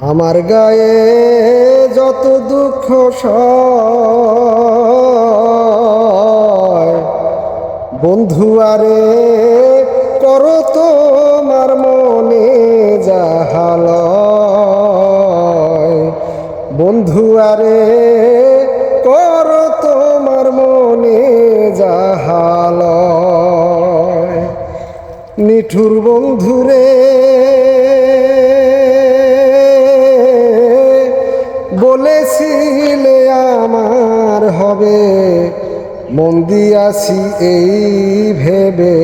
আমার গায়ে যত দুঃখ বন্ধু আরে, করো তোমার মনে যাহাল বন্ধু আরে, করো তোমার মনে যাহাল নিঠুর বন্ধুরে মন দিয়াছি এই ভেবে।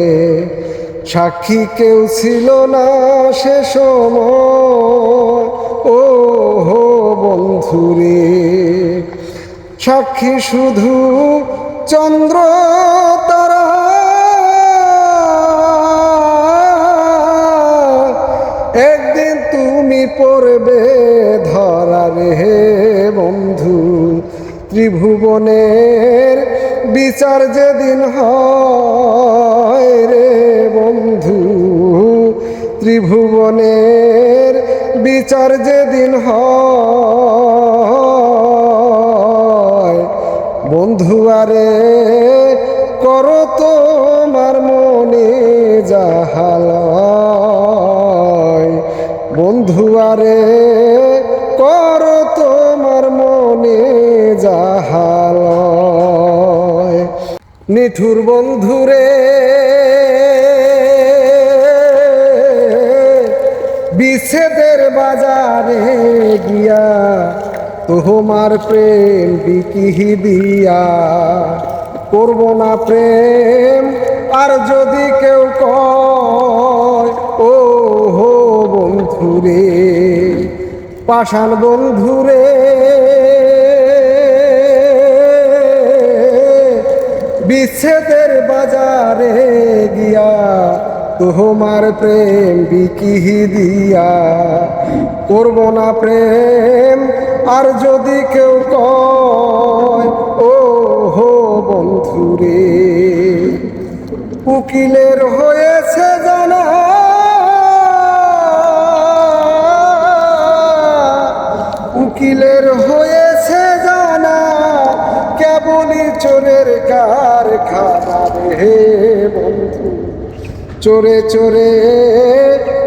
সাক্ষী কেউ ছিল না সে সময়। ও হো বন্ধুরে, সাক্ষী শুধু চন্দ্র তারা। একদিন তুমি পড়বে ধরা রে বন্ধু ত্রিভুবনের বিচার যেদিন হয় রে বন্ধু, ত্রিভুবনের বিচার যেদিন হয়। বন্ধু, আরে করো তোমার মনে যাহাল বন্ধু, আরে করো তোমার মনে যাহাল নিঠুর বন্ধুরে, বিচ্ছেদের বাজারে গিয়া তোমার প্রেম বিকিহি দিয়া। করব না প্রেম, আর যদি কেউ কয় ও হো বন্ধুরে, পাষাণ বন্ধুরে বিচ্ছেদের বাজারে গিয়া তোমার প্রেম বিকিহি দিয়া। করব না প্রেম, আর যদি কেউ কয় ও হো বন্ধুরে উকিলের হয়েছে জানা। উকিলের চোরের কারখানা রে বন্ধু। চোরে চোরে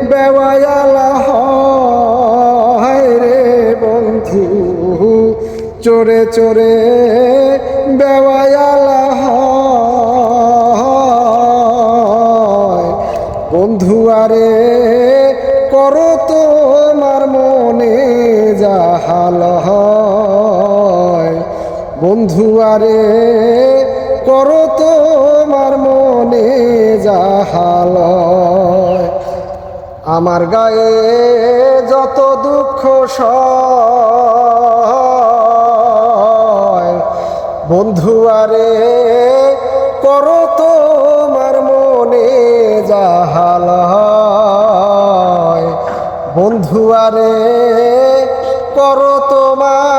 বেওয়ালা হয় রে বন্ধু। চোরে চোরে বেওয়ালা হয়। বন্ধু, আরে করো তোমার মনে যাহাল হয় বন্ধু আরে, করো তোমার মনে যাহাল। আমার গায়ে যত দুঃখ বন্ধু আরে, করো তোমার মনে যাহাল। বন্ধু আরে, করো তোমার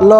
ল